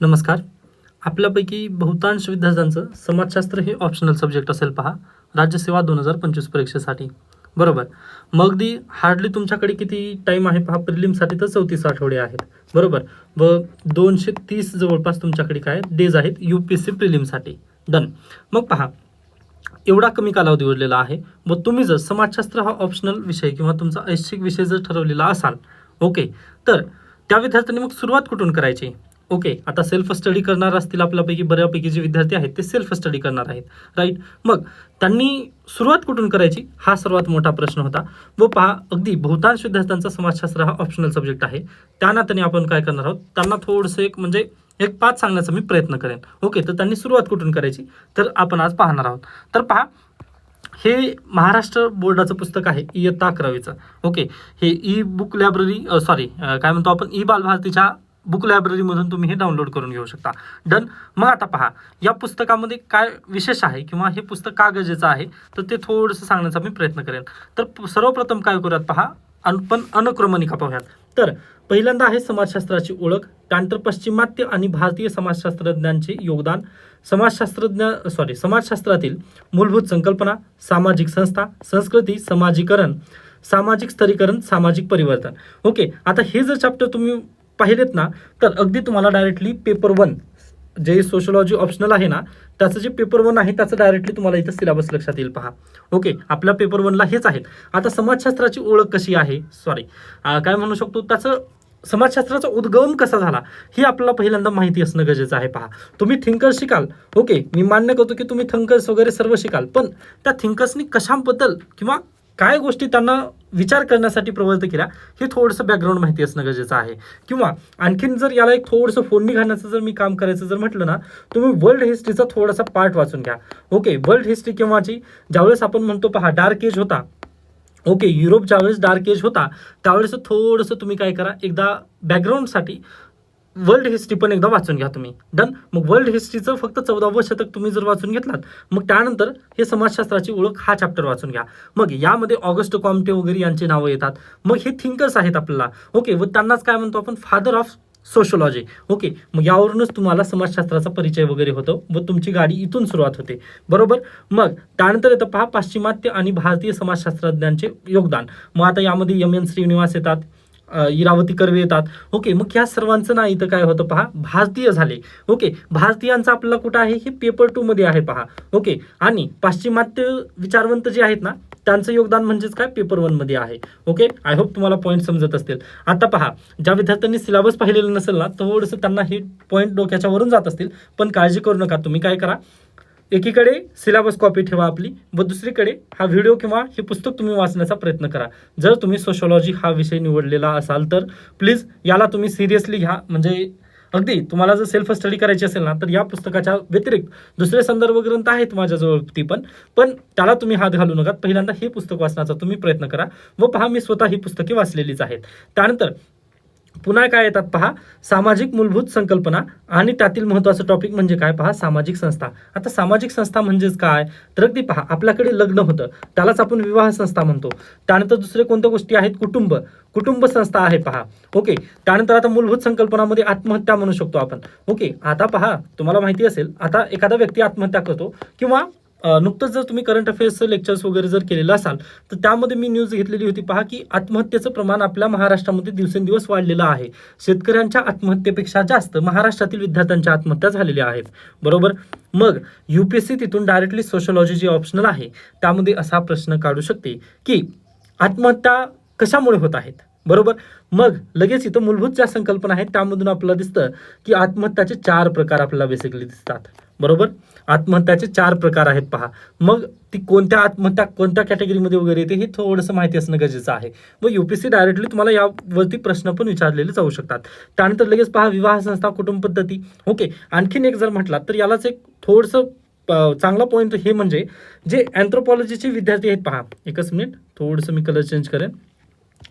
नमस्कार. आपल्यापैकी बहुतांश विद्यार्थ्यांचं समाजशास्त्र हे ऑप्शनल सब्जेक्ट असेल पहा. राज्यसेवा दोन हजार पंचवीस परीक्षेसाठी. बरोबर. मग दी हार्डली तुमच्याकडे किती टाईम आहे पहा प्रिलिमसाठी तर चौतीस आठवडे आहेत. बरोबर. व दोनशे तीस जवळपास तुमच्याकडे काय डेज आहेत यू पी एस सी प्रिलिमसाठी डन मग पहा एवढा कमी कालावधी उरलेला आहे व तुम्ही जर समाजशास्त्र हा ऑप्शनल विषय किंवा तुमचा ऐच्छिक विषय जर ठरवलेला असाल ओके तर त्या विद्यार्थ्यांनी मग सुरुवात कुठून करायची? ओके आता सेल्फ स्टडी करणार असतील आपल्यापैकी बऱ्यापैकी जे विद्यार्थी आहेत ते सेल्फ स्टडी करणार आहेत राईट मग त्यांनी सुरुवात कुठून करायची? हा सर्वात मोठा प्रश्न होता. व पहा अगदी बहुतांश विद्यार्थ्यांचा समाजशास्त्र हा ऑप्शनल सब्जेक्ट आहे. त्या नात्याने आपण काय करणार आहोत? त्यांना थोडंसं एक म्हणजे एक पाच सांगण्याचा मी प्रयत्न करेन. ओके तर त्यांनी सुरुवात कुठून करायची? तर आपण आज पाहणार आहोत. तर पहा हे महाराष्ट्र बोर्डाचं पुस्तक आहे इयत्ता अकरावीचं. ओके हे ई बुक लायब्ररी सॉरी काय म्हणतो आपण? ई बालभारतीच्या बुक लायब्ररीमधून तुम्ही हे डाउनलोड करून घेऊ शकता. डन मग आता पहा या पुस्तकामध्ये काय विशेष आहे किंवा हे पुस्तक का गरजेचं आहे तर ते थोडंसं सांगण्याचा मी प्रयत्न करेन. तर सर्वप्रथम काय करूयात पहा पण अनुक्रमणिका पाहूयात. तर पहिल्यांदा आहे समाजशास्त्राची ओळख त्यानंतर पाश्चिमात्य आणि भारतीय समाजशास्त्रज्ञांचे योगदान समाजशास्त्रज्ञ सॉरी समाजशास्त्रातील मूलभूत संकल्पना सामाजिक संस्था संस्कृती समाजीकरण सामाजिक स्तरीकरण सामाजिक परिवर्तन. ओके आता हे जर चॅप्टर तुम्ही पाहिलेत ना तर अगदी तुम्हाला डायरेक्टली पेपर वन जे सोशलॉजी ऑप्शनल आहे ना त्याचं जे पेपर वन आहे त्याचं डायरेक्टली तुम्हाला इथं सिलेबस लक्षात येईल पहा. ओके आपल्या पेपर वनला हेच आहेत. आता समाजशास्त्राची ओळख कशी आहे? सॉरी काय म्हणू शकतो? त्याचं समाजशास्त्राचा उद्गम कसा झाला? हे आपल्याला पहिल्यांदा माहिती असणं गरजेचं आहे पहा. तुम्ही थिंकर्स शिकाल. ओके मी मान्य करतो की तुम्ही थिंकर्स वगैरे सर्व शिकाल. पण त्या थिंकर्सनी कशाबद्दल किंवा काय गोष्टी त्यांना विचार करण्यासाठी प्रवृत्त केल्या हे थोडंसं बॅकग्राऊंड माहिती असणं गरजेचं आहे. किंवा आणखीन जर याला एक थोडंसं फोडणी घालण्याचं जर मी काम करायचं जर म्हटलं ना तुम्ही वर्ल्ड हिस्ट्रीचा थोडासा पार्ट वाचून घ्या. ओके वर्ल्ड हिस्ट्री केव्हाची ज्यावेळेस आपण म्हणतो पहा डार्क एज होता. ओके युरोप ज्यावेळेस डार्क एज होता त्यावेळेस थोडंसं तुम्ही काय करा एकदा बॅकग्राऊंडसाठी वर्ल्ड हिस्ट्री पण एकदा वाचून घ्या तुम्ही. डन मग वर्ल्ड हिस्ट्रीचं फक्त चौदावं शतक तुम्ही जर वाचून घेतलात मग त्यानंतर हे समाजशास्त्राची ओळख हा चॅप्टर वाचून घ्या. मग यामध्ये ऑगस्ट कॉम्टे वगैरे यांची नावं येतात. मग हे थिंकर्स आहेत आपल्याला. ओके व त्यांनाच काय म्हणतो आपण? फादर ऑफ सोशोलॉजी ओके मग यावरूनच तुम्हाला समाजशास्त्राचा परिचय वगैरे होतो व तुमची गाडी इथून सुरुवात होते. बरोबर? मग त्यानंतर येतं पहा पाश्चिमात्य आणि भारतीय समाजशास्त्रज्ञांचे योगदान. मग आता यामध्ये यम एन श्रीनिवास येतात. इरावती कर्वे येतात. ओके मग ह्या सर्वांचं ना इथं काय होतं पहा भारतीय झाले. ओके भारतीयांचं आपल्याला कुठं आहे? हे पेपर टू मध्ये आहे पहा. ओके आणि पाश्चिमात्य विचारवंत जे आहेत ना त्यांचं योगदान म्हणजेच काय? पेपर वनमध्ये आहे. ओके आय होप तुम्हाला पॉईंट समजत असतील. आता पहा ज्या विद्यार्थ्यांनी सिलेबस पाहिलेलं नसेल ना थोडंसं त्यांना हे पॉईंट डोक्याच्या वरून जात असतील. पण काळजी करू नका तुम्ही काय करा? एकीकडे सिलेबस कॉपी ठेवा आपली व दुसरीकडे हा व्हिडिओ किंवा हे पुस्तक तुम्ही वाचण्याचा प्रयत्न करा. जर तुम्ही सोशोलॉजी हा विषय निवडलेला असाल तर प्लीज याला तुम्ही सिरियसली घ्या. म्हणजे अगदी तुम्हाला जर सेल्फ स्टडी करायची असेल ना तर या पुस्तकाच्या व्यतिरिक्त दुसरे संदर्भ ग्रंथ आहेत माझ्याजवळ ती पण. पण त्याला तुम्ही हात घालू नका. पहिल्यांदा हे पुस्तक वाचण्याचा तुम्ही प्रयत्न करा व पहा मी स्वतः ही पुस्तके वाचलेलीच आहेत. त्यानंतर पुन्हा काय येतात पहा? सामाजिक मूलभूत संकल्पना आणि त्यातील महत्वाचं टॉपिक म्हणजे काय पहा? सामाजिक संस्था. आता सामाजिक संस्था म्हणजेच काय? तर अगदी पहा आपल्याकडे लग्न होतं. त्यालाच आपण विवाह संस्था म्हणतो. त्यानंतर दुसरे कोणत्या गोष्टी आहेत? कुटुंब. कुटुंब संस्था आहे पहा. ओके त्यानंतर आता मूलभूत संकल्पनामध्ये आत्महत्या म्हणू शकतो आपण. ओके आता पहा तुम्हाला माहिती असेल आता एखादा व्यक्ती आत्महत्या करतो किंवा नुकतंच जर तुम्ही करंट अफेअर्सचं लेक्चर्स वगैरे जर केलेलं असाल तर त्यामध्ये मी न्यूज घेतलेली होती. पहा की आत्महत्येचं प्रमाण आपल्या महाराष्ट्रामध्ये दिवसेंदिवस वाढलेलं आहे. शेतकऱ्यांच्या आत्महत्येपेक्षा जास्त महाराष्ट्रातील विद्यार्थ्यांच्या आत्महत्या झालेल्या आहेत. बरोबर? मग यू पी एस सी तिथून डायरेक्टली सोशोलॉजी जे ऑप्शनल आहे. त्यामध्ये असा प्रश्न काढू शकते की आत्महत्या कशामुळे होत आहेत? बरोबर? मग लगेच इथं मूलभूत ज्या संकल्पना आहेत त्यामधून आपल्याला दिसतं की आत्महत्याचे चार प्रकार आपल्याला बेसिकली दिसतात. बरोबर? आत्महत्याचे चार प्रकार आहेत पहा. मग ती कोणत्या आत्महत्या कोणत्या कॅटेगरीमध्ये वगैरे येते हे थोडंसं माहिती असणं गरजेचं आहे. मग युपीएससी डायरेक्टली तुम्हाला यावरती प्रश्न पण विचारलेले जाऊ शकतात. त्यानंतर लगेच पहा विवाह संस्था कुटुंब पद्धती. ओके आणखीन एक जर म्हटलात तर यालाच एक थोडंसं चांगला पॉईंट हे म्हणजे जे अँथ्रोपॉलॉजीचे विद्यार्थी आहेत पहा. एकच मिनिट थोडंसं मी कलर चेंज करेन.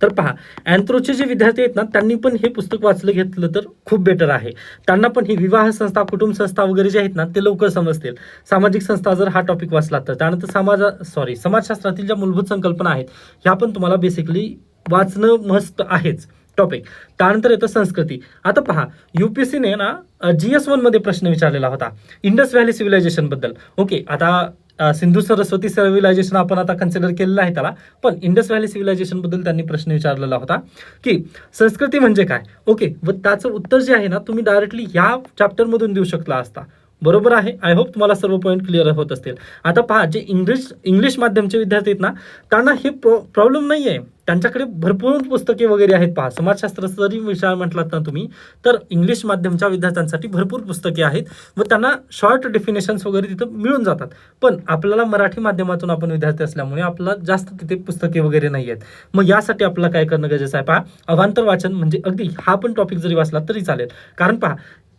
तर पहा अँथ्रोचे जे विद्यार्थी आहेत ना त्यांनी पण हे पुस्तक वाचलं घेतलं तर खूप बेटर आहे. त्यांना पण ही विवाह संस्था कुटुंब संस्था वगैरे जे आहेत ना ते लवकर समजतील. सामाजिक संस्था जर हा टॉपिक वाचला तर. त्यानंतर समाज सॉरी समाजशास्त्रातील ज्या मूलभूत संकल्पना आहेत ह्या पण तुम्हाला बेसिकली वाचणं मस्त आहेच. टॉपिक त्यानंतर येतं संस्कृती. आता पहा युपीएससीने ना जी एसमध्ये प्रश्न विचारलेला होता इंडस व्हॅली सिव्हिलायझेशनबद्दल. ओके आता सिंधू सरस्वती सिव्हिलायझेशन आपण आता कन्सिडर केलेलं आहे त्याला पण इंडस व्हॅली सिव्हिलायझेशनबद्दल त्यांनी प्रश्न विचारलेला होता की संस्कृती म्हणजे काय? ओके व त्याचं उत्तर जे आहे ना तुम्ही डायरेक्टली ह्या चॅप्टरमधून देऊ शकला असता. बरोबर आहे? आय होप तुम्हाला सर्व पॉईंट क्लिअर होत असतील. आता पहा जे इंग्लिश इंग्लिश माध्यमचे विद्यार्थी आहेत ना त्यांना हे प्रॉ प्रॉब्लेम नाही आहे त्यांच्याकडे भरपूर पुस्तके वगैरे आहेत पहा. समाजशास्त्र जरी विषय म्हटलात ना तुम्ही तर इंग्लिश माध्यमच्या विद्यार्थ्यांसाठी भरपूर पुस्तके आहेत व त्यांना शॉर्ट डेफिनेशन्स वगैरे तिथं मिळून जातात. पण आपल्याला मराठी माध्यमातून आपण विद्यार्थी असल्यामुळे आपला जास्त तिथे पुस्तके वगैरे नाही आहेत. मग यासाठी आपल्याला काय करणं गरजेचं आहे पहा. अवांतर वाचन म्हणजे अगदी हा पण टॉपिक जरी वाचला तरी चालेल. कारण पहा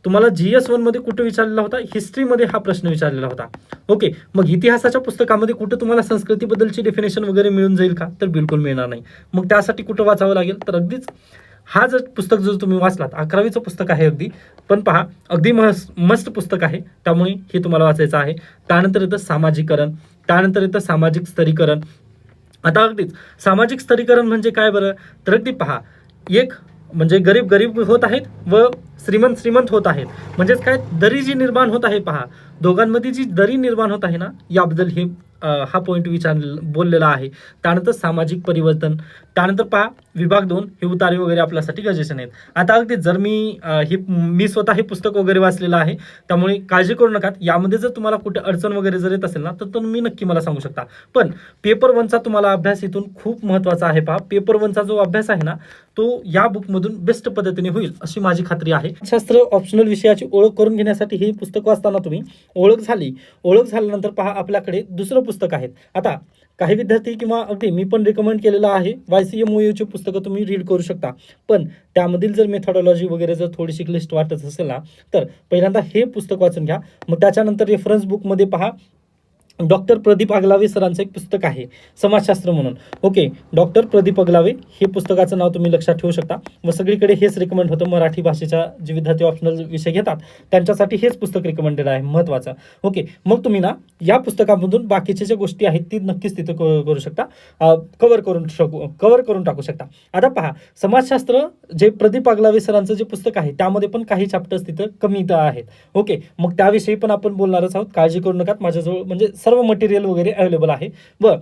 तुम्हाला जी एस वनमध्ये कुठे विचारलेला होता? हिस्ट्रीमध्ये हा प्रश्न विचारलेला होता. ओके मग इतिहासाच्या पुस्तकामध्ये कुठं तुम्हाला संस्कृतीबद्दलची डेफिनेशन वगैरे मिळून जाईल का? तर बिलकुल मिळणार नाही. मग त्यासाठी कुठं वाचावं लागेल? तर अगदीच हा जर पुस्तक जर तुम्ही वाचलात अकरावीचं पुस्तक आहे अगदी पण पहा अगदी मस् मस्त पुस्तक आहे. त्यामुळे हे तुम्हाला वाचायचं आहे. त्यानंतर येतं सामाजिकरण त्यानंतर येतं सामाजिक स्तरीकरण. आता अगदीच सामाजिक स्तरीकरण म्हणजे काय बरं? तर अगदी पहा एक म्हणजे गरीब गरीब होत आहेत व श्रीमंत श्रीमंत होत आहेत. म्हणजेच काय? दरी जी निर्माण होत आहे पहा. दोघांमध्ये जी दरी निर्माण होत आहे ना याबद्दल हे हा पॉईंट विचार बोललेला आहे. त्यानंतर सामाजिक परिवर्तन त्यानंतर पहा विभाग दोन हे उतारे वगैरे आपल्यासाठी गरजेचे नाहीत. आता अगदी जर मी हे मी स्वतः हे पुस्तक वगैरे वाचलेलं आहे त्यामुळे काळजी करू नका. यामध्ये जर तुम्हाला कुठे अडचण वगैरे जर येत असेल ना तर तुम्ही नक्की मला सांगू शकता. पण पेपर वनचा तुम्हाला अभ्यास इथून खूप महत्त्वाचा आहे पहा. पेपर वनचा जो अभ्यास आहे ना तो या बुकमधून बेस्ट पद्धतीने होईल अशी माझी खात्री आहे. शास्त्र ऑप्शनल विषयाची ओळख करून घेण्यासाठी हे पुस्तक वाचताना तुम्ही ओळख झाली. ओळख झाल्यानंतर पहा आपल्याकडे दुसरं पुस्तक आहे आता काही विद्यार्थी किंवा अगदी मी पण रिकमेंड केलेलं आहे वाय सी एम ची पुस्तकं तुम्ही रीड करू शकता. पण त्यामधील जर मेथॉडॉलॉजी वगैरे जर थोडीशी लिस्ट वाटत असेल ना तर पहिल्यांदा हे पुस्तक वाचून घ्या. मग त्याच्यानंतर रेफरन्स बुकमध्ये पहा डॉक्टर प्रदीप अगलावे सरांचं एक पुस्तक आहे समाजशास्त्र म्हणून. ओके डॉक्टर प्रदीप अगलावे हे पुस्तकाचं नाव तुम्ही लक्षात ठेवू शकता. व सगळीकडे हेच रिकमेंड होतं मराठी भाषेच्या जे विद्यार्थी ऑप्शनल विषय घेतात त्यांच्यासाठी हेच पुस्तक रिकमेंडेड आहे महत्त्वाचं ओके मग तुम्ही ना या पुस्तकामधून बाकीच्या ज्या गोष्टी आहेत ती नक्कीच तिथं क- करू शकता. कवर करून शकू कवर करून टाकू शकता. आता पहा समाजशास्त्र जे प्रदीप अगलावे सरांचं जे पुस्तक आहे त्यामध्ये पण काही चॅप्टर्स तिथं कमी इथं आहेत. ओके मग त्याविषयी पण आपण बोलणारच आहोत. काळजी करू नका माझ्याजवळ म्हणजे सर्व मटेरियल वगैरे अवेलेबल आहे. व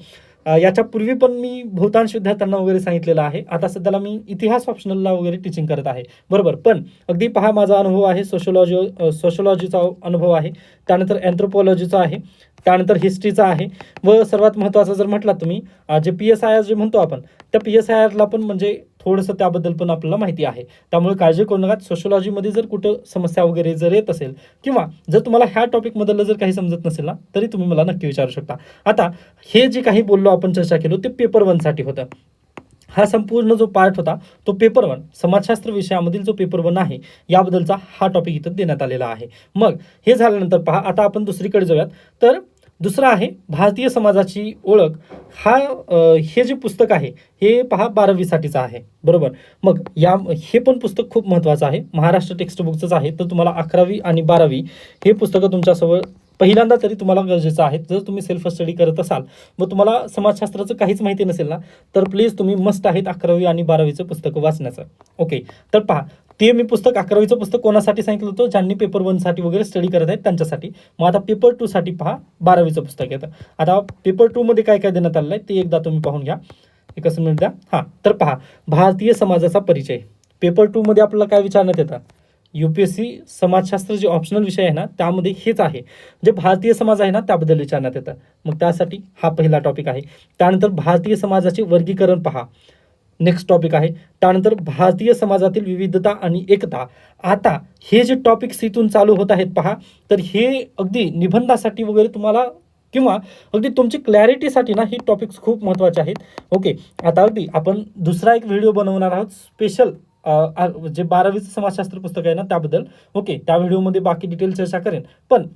याच्या पूर्वी पण मी बहुतांश विद्यार्थ्यांना वगैरे सांगितलेलं आहे. आता सध्याला मी इतिहास ऑप्शनलला वगैरे टीचिंग करत आहे. बरोबर. पण अगदी पहा माझा अनुभव आहे. सोशोलॉजी सोशोलॉजीचा अनुभव आहे. त्यानंतर अँथ्रोपॉलॉजीचा आहे. त्यानंतर हिस्ट्रीचा आहे. व सर्वात महत्त्वाचं जर म्हटलात तुम्ही J P S I R J म्हणतो आपण त्या पी एस आय आरला पण म्हणजे थोडंसं त्याबद्दल पण आपल्याला माहिती आहे. त्यामुळे काळजी करू नका. सोशोलॉजीमध्ये जर कुठं समस्या वगैरे जर येत असेल किंवा जर तुम्हाला ह्या टॉपिकमधलं जर काही समजत नसेल ना तरी तुम्ही मला नक्की विचारू शकता. आता हे जे काही बोललो आपण चर्चा केलो ते पेपर वनसाठी होतं. हा संपूर्ण जो पार्ट होता तो पेपर वन समाजशास्त्र विषयामधील जो पेपर वन आहे याबद्दलचा हा टॉपिक इथं देण्यात आलेला आहे. मग हे झाल्यानंतर पहा आता आपण दुसरीकडे जाऊयात. तर दुसरं आहे भारतीय समाजाची ओळख. हा हे जे पुस्तक आहे हे पहा बारावीसाठीचं आहे. बरोबर? मग या हे पण पुस्तक खूप महत्त्वाचं आहे. महाराष्ट्र टेक्स्टबुकचंच आहे. तर तुम्हाला अकरावी आणि बारावी हे पुस्तकं तुमच्यासोबत पहिल्यांदा तरी तुम्हाला गरजेचं आहे. जर तुम्ही सेल्फ स्टडी करत असाल व तुम्हाला समाजशास्त्राचं काहीच माहिती नसेल ना तर प्लीज तुम्ही मस्त आहेत अकरावी आणि बारावीचं पुस्तकं वाचण्याचं. ओके तर पहा ते मी पुस्तक अकरावीचं पुस्तक कोणासाठी सांगितलं होतं? ज्यांनी पेपर वनसाठी वगैरे स्टडी करत आहेत त्यांच्यासाठी. मग आता पेपर टूसाठी पहा बारावीचं पुस्तक येतं. आता पेपर टूमध्ये काय काय देण्यात आलेलं आहे ते एकदा तुम्ही पाहून घ्या. एकच मिनिट द्या. हां तर पहा भारतीय समाजाचा परिचय. पेपर टूमध्ये आपल्याला काय विचारण्यात येतं? यू पी एस सी समाजशास्त्र जे ऑप्शनल विषय आहे ना त्यामध्ये हेच आहे. जे भारतीय समाज आहे ना त्याबद्दल विचारण्यात येतं. मग त्यासाठी हा पहिला टॉपिक आहे. त्यानंतर भारतीय समाजाचे वर्गीकरण पहा. नेक्स्ट टॉपिक आहे. त्यानंतर भारतीय समाजातील विविधता आणि एकता. आता हे जे टॉपिक्स इथून चालू होत आहेत पहा तर हे अगदी निबंधासाठी वगैरे तुम्हाला किंवा अगदी तुमची क्लॅरिटीसाठी ना हे टॉपिक्स खूप महत्त्वाचे आहेत. ओके आता अगदी आपण दुसरा एक व्हिडिओ बनवणार आहोत. स्पेशल जे बारावीचं समाजशास्त्र पुस्तक आहे ना त्याबद्दल. ओके त्या व्हिडिओमध्ये बाकी डिटेल चर्चा करेन. पण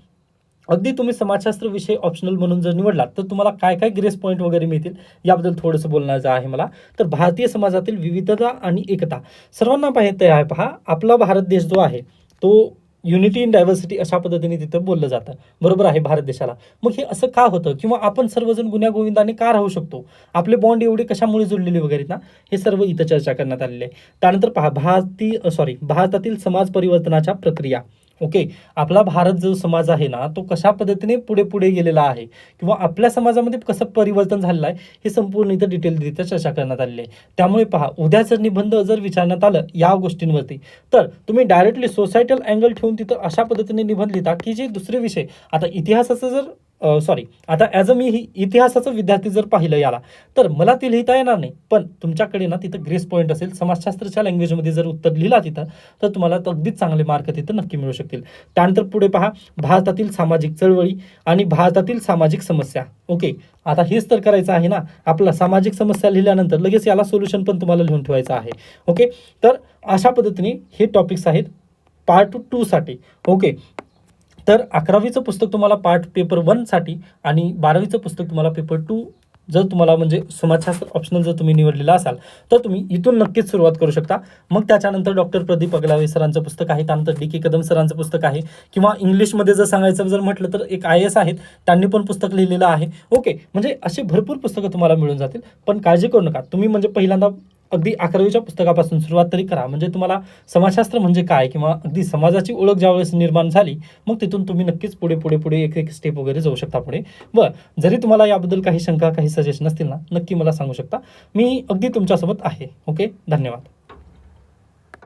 अगदी तुम्ही समाजशास्त्र विषय ऑप्शनल म्हणून जर निवडलात तर तुम्हाला काय काय ग्रेस पॉईंट वगैरे मिळतील? याबद्दल थोडंसं बोलण्याचं आहे मला. तर भारतीय समाजातील विविधता आणि एकता. सर्वांना माहिती आहे पहा आपला भारत देश जो आहे तो युनिटी इन डायव्हर्सिटी अशा पद्धतीने तिथं बोललं जातं. बरोबर आहे भारत देशाला. मग हे असं का होतं? किंवा आपण सर्वजण गुण्यागोविंदाने का राहू शकतो? आपले बॉन्ड एवढे कशामुळे जुळलेले वगैरे ना? हे सर्व इथं चर्चा करण्यात आलेली आहे. त्यानंतर पहा भारतीय सॉरी भारतातील समाज परिवर्तनाच्या प्रक्रिया. ओके आपला भारत जो समाज आहे ना तो कशा पद्धतीने पुढे पुढे गेलेला आहे? किंवा आपल्या समाजामध्ये कसं परिवर्तन झालेलं आहे? हे संपूर्ण इथं डिटेलरित्या चर्चा करण्यात आलेली आहे. त्यामुळे पहा उद्या जर निबंध जर विचारण्यात आलं या गोष्टींवरती तर तुम्ही डायरेक्टली सोसायटल अँगल ठेवून तिथं अशा पद्धतीने निबंध लिहिता की जे दुसरे विषय. आता इतिहासाचं जर सॉरी आता ॲज अ मी ही इतिहासाचं विद्यार्थी जर पाहिलं याला तर मला ते लिहिता येणार नाही. पण तुमच्याकडे ना तिथं ग्रेस पॉईंट असेल समाजशास्त्राच्या लँग्वेजमध्ये जर उत्तर लिहिला तिथं तर तुम्हाला अगदीच चांगले मार्क तिथं नक्की मिळू शकतील. त्यानंतर पुढे पहा भारतातील सामाजिक चळवळी आणि भारतातील सामाजिक समस्या. ओके आता हेच तर करायचं आहे ना. आपला सामाजिक समस्या लिहिल्यानंतर लगेच याला सोल्युशन पण तुम्हाला लिहून ठेवायचं आहे. ओके तर अशा पद्धतीने हे टॉपिक्स आहेत. पार्ट टूसाठी ओके तर अकरावीचं पुस्तक तुम्हाला पार्ट पेपर वनसाठी आणि बारावीचं पुस्तक तुम्हाला पेपर टू जर तुम्हाला म्हणजे समाजशास्त्र ऑप्शनल जर तुम्ही निवडलेला असाल तर तुम्ही इथून नक्कीच सुरुवात करू शकता. मग त्याच्यानंतर डॉक्टर प्रदीप अगलावे सरांचं पुस्तक आहे त्यानंतर डी के कदम सरांचं पुस्तक आहे किंवा इंग्लिशमध्ये जर सांगायचं जर म्हटलं तर एक आय एस आहेत त्यांनी पण पुस्तक लिहिलेलं आहे. ओके म्हणजे असे भरपूर पुस्तकं तुम्हाला मिळून जातील. पण काळजी करू नका. तुम्ही म्हणजे पहिल्यांदा अगदी अकरावीच्या पुस्तकापासून सुरुवात तरी करा. म्हणजे तुम्हाला समाजशास्त्र म्हणजे काय? किंवा अगदी समाजाची ओळख ज्यावेळेस निर्माण झाली मग तिथून तुम्ही नक्कीच पुढे पुढे पुढे एक एक स्टेप वगैरे जाऊ शकता पुढे. व जरी तुम्हाला याबद्दल काही शंका काही सजेशन असतील ना नक्की मला सांगू शकता. मी अगदी तुमच्यासोबत आहे. ओके धन्यवाद.